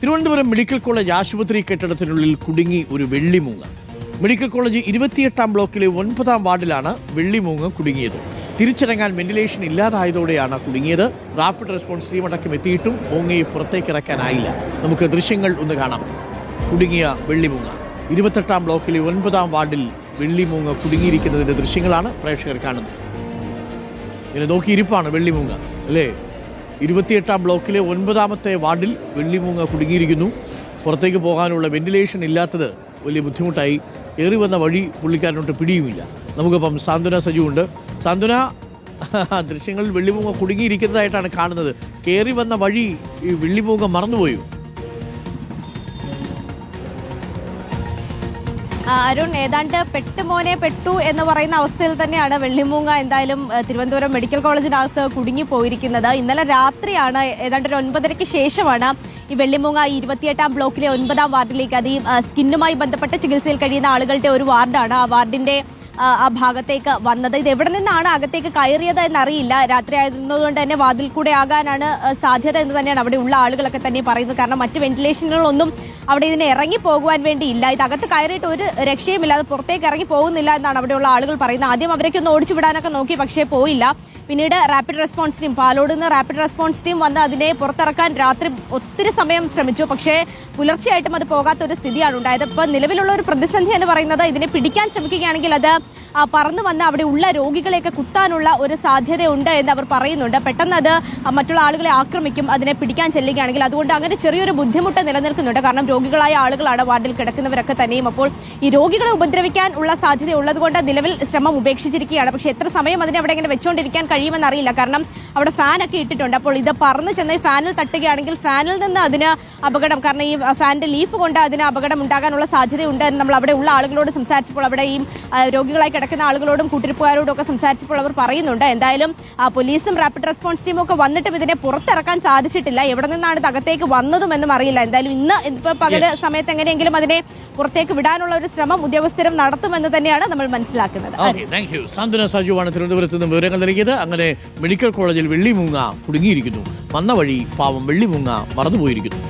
Thiruvananthapuram medical college ആശുപത്രി കെട്ടിടത്തിനുള്ളിൽ കുടുങ്ങി ഒരു വെള്ളിമൂങ്ങ. മെഡിക്കൽ കോളേജ് ഇരുപത്തിയെട്ടാം ബ്ലോക്കിലെ ഒൻപതാം വാർഡിലാണ് വെള്ളിമൂങ്ങ കുടുങ്ങിയത്. തിരിച്ചിറങ്ങാൻ വെന്റിലേഷൻ ഇല്ലാതായതോടെയാണ് കുടുങ്ങിയത്. റാപ്പിഡ് റെസ്പോൺസ് ടീം അടക്കം എത്തിയിട്ടും മൂങ്ങയെ പുറത്തേക്ക് ഇറക്കാനായില്ല നമുക്ക് ദൃശ്യങ്ങൾ ഒന്ന് കാണാം. കുടുങ്ങിയ വെള്ളിമൂങ്ങ. ഇരുപത്തെട്ടാം ബ്ലോക്കിലെ ഒൻപതാം വാർഡിൽ വെള്ളിമൂങ്ങ കുടുങ്ങിയിരിക്കുന്നതിന്റെ ദൃശ്യങ്ങളാണ് പ്രേക്ഷകർ കാണുന്നത്. ഇങ്ങനെ നോക്കിയിരിപ്പാണ് വെള്ളിമൂങ്ങ അല്ലേ? ഇരുപത്തിയെട്ടാം ബ്ലോക്കിലെ ഒൻപതാമത്തെ വാർഡിൽ വെള്ളിമൂങ്ങ കുടുങ്ങിയിരിക്കുന്നു. പുറത്തേക്ക് പോകാനുള്ള വെന്റിലേഷൻ ഇല്ലാത്തത് വലിയ ബുദ്ധിമുട്ടായി. ഏറി വന്ന വഴി പുള്ളിക്കാരനോട്ട് പിടിയുമില്ല. നമുക്കിപ്പം സാന്ത്വന സജീവുണ്ട്. സാന്ത്വന ദൃശ്യങ്ങളിൽ വെള്ളിമൂങ്ങ കുടുങ്ങിയിരിക്കുന്നതായിട്ടാണ് കാണുന്നത്. കയറി വന്ന വഴി ഈ വെള്ളിമൂങ്ങ മറന്നുപോയോ? അരുൺ ഏതാണ്ട് പെട്ടുമോനെ പെട്ടു എന്ന് പറയുന്ന അവസ്ഥയിൽ തന്നെയാണ് വെള്ളിമൂങ്ങ എന്തായാലും തിരുവനന്തപുരം മെഡിക്കൽ കോളേജിനകത്ത് കുടുങ്ങി പോയിരിക്കുന്നത് ഇന്നലെ രാത്രിയാണ് ഏതാണ്ട് ഒരു ഒൻപതരയ്ക്ക് ശേഷമാണ് ഈ വെള്ളിമൂങ്ങ ഇരുപത്തിയെട്ടാം ബ്ലോക്കിലെ ഒൻപതാം വാർഡിലേക്ക് അത് സ്കിന്നുമായി ബന്ധപ്പെട്ട ചികിത്സയിൽ കഴിയുന്ന ആളുകളുടെ ഒരു വാർഡാണ്. ആ വാർഡിന്റെ ആ, ഭാഗത്തേക്ക് വന്നത്. ഇത് എവിടെ നിന്നാണ് അകത്തേക്ക് കയറിയത് എന്നറിയില്ല. രാത്രി ആയിരുന്നതുകൊണ്ട് തന്നെ വാതിൽ കൂടെ ആകാനാണ് സാധ്യത എന്ന് തന്നെയാണ് അവിടെ ഉള്ള ആളുകളൊക്കെ തന്നെ പറയുന്നത്. കാരണം മറ്റ് വെന്റിലേഷനുകളൊന്നും അവിടെ ഇതിന് ഇറങ്ങി പോകുവാൻ വേണ്ടി ഇല്ല. ഇത് അകത്ത് കയറിയിട്ട് ഒരു രക്ഷയുമില്ലാതെ പുറത്തേക്ക് ഇറങ്ങി പോകുന്നില്ല എന്നാണ് അവിടെയുള്ള ആളുകൾ പറയുന്നത്. ആദ്യം അവരൊക്കെ ഒന്ന് ഓടിച്ചു വിടാനൊക്കെ നോക്കി പക്ഷേ പോയില്ല. പിന്നീട് റാപ്പിഡ് റെസ്പോൺസ് ടീം പാലോട് നിന്ന് റാപ്പിഡ് റെസ്പോൺസ് ടീം വന്ന് അതിനെ പുറത്തിറക്കാൻ രാത്രി ഒത്തിരി സമയം ശ്രമിച്ചു. പക്ഷേ പുലർച്ചെയായിട്ടും അത് പോകാത്ത ഒരു സ്ഥിതിയാണ് ഉണ്ടായത്. ഇപ്പൊ നിലവിലുള്ള ഒരു പ്രതിസന്ധി എന്ന് പറയുന്നത് ഇതിനെ പിടിക്കാൻ ശ്രമിക്കുകയാണെങ്കിൽ അത് പറന്നു വന്ന് അവിടെ ഉള്ള രോഗികളെയൊക്കെ കുത്താനുള്ള ഒരു സാധ്യതയുണ്ട് എന്ന് അവർ പറയുന്നുണ്ട്. പെട്ടെന്ന് അത് മറ്റുള്ള ആളുകളെ ആക്രമിക്കും അതിനെ പിടിക്കാൻ ചെല്ലുകയാണെങ്കിൽ. അതുകൊണ്ട് അങ്ങനെ ചെറിയൊരു ബുദ്ധിമുട്ട് നിലനിൽക്കുന്നുണ്ട്. കാരണം രോഗികളായ ആളുകളാണ് വാർഡിൽ കിടക്കുന്നവരൊക്കെ തന്നെയും അപ്പോൾ ഈ രോഗികളെ ഉപദ്രവിക്കാൻ ഉള്ള സാധ്യത ഉള്ളതുകൊണ്ട് നിലവിൽ ശ്രമം ഉപേക്ഷിച്ചിരിക്കുകയാണ്. പക്ഷേ എത്ര സമയം അതിനെ അവിടെ ഇങ്ങനെ വെച്ചുകൊണ്ടിരിക്കാൻ കഴിയുമെന്ന് അറിയില്ല. കാരണം അവിടെ ഫാനൊക്കെ ഇട്ടിട്ടുണ്ട്. അപ്പോൾ ഇത് പറന്ന് ചെന്ന് ഫാനിൽ തട്ടുകയാണെങ്കിൽ ഫാനിൽ നിന്ന് അതിന് അപകടം കാരണം ഈ ഫാനിന്റെ ലീഫ് കൊണ്ട് അതിന് അപകടം ഉണ്ടാകാനുള്ള സാധ്യതയുണ്ട് എന്ന് നമ്മൾ അവിടെ ഉള്ള ആളുകളോട് സംസാരിച്ചപ്പോൾ അവിടെ ഈ ആ, രോഗികളായി കിടക്കുന്ന ആളുകളോടും കൂട്ടിരിപ്പുകാരോടും ഒക്കെ സംസാരിച്ചപ്പോൾ അവർ പറയുന്നുണ്ട്. എന്തായാലും ആ, പോലീസും റാപ്പിഡ് റെസ്പോൺസ് ടീമും ഒക്കെ വന്നിട്ടും ഇതിനെ പുറത്തിറക്കാൻ സാധിച്ചിട്ടില്ല. എവിടെ നിന്നാണ് തകത്തേക്ക് അകത്തേക്ക് വന്നതും എന്നും അറിയില്ല. എന്തായാലും ഇന്ന് ഇപ്പൊ പകൽ സമയത്ത് എങ്ങനെയെങ്കിലും അതിനെ പുറത്തേക്ക് വിടാനുള്ള ഒരു ശ്രമം ഉദ്യോഗസ്ഥരും നടത്തുമെന്ന് തന്നെയാണ് നമ്മൾ മനസ്സിലാക്കുന്നത്. താങ്ക് യു സാന്ത്വന സജുവാണ് തിരുവനന്തപുരത്ത് നിന്ന് വിവരങ്ങൾ നൽകിയത്. അങ്ങനെ മെഡിക്കൽ കോളേജിൽ വെള്ളിമൂങ്ങ കുടുങ്ങിയിരിക്കുന്നു. വന്ന വഴി പാവം വെള്ളിമൂങ്ങ മറന്നുപോയിരിക്കുന്നു.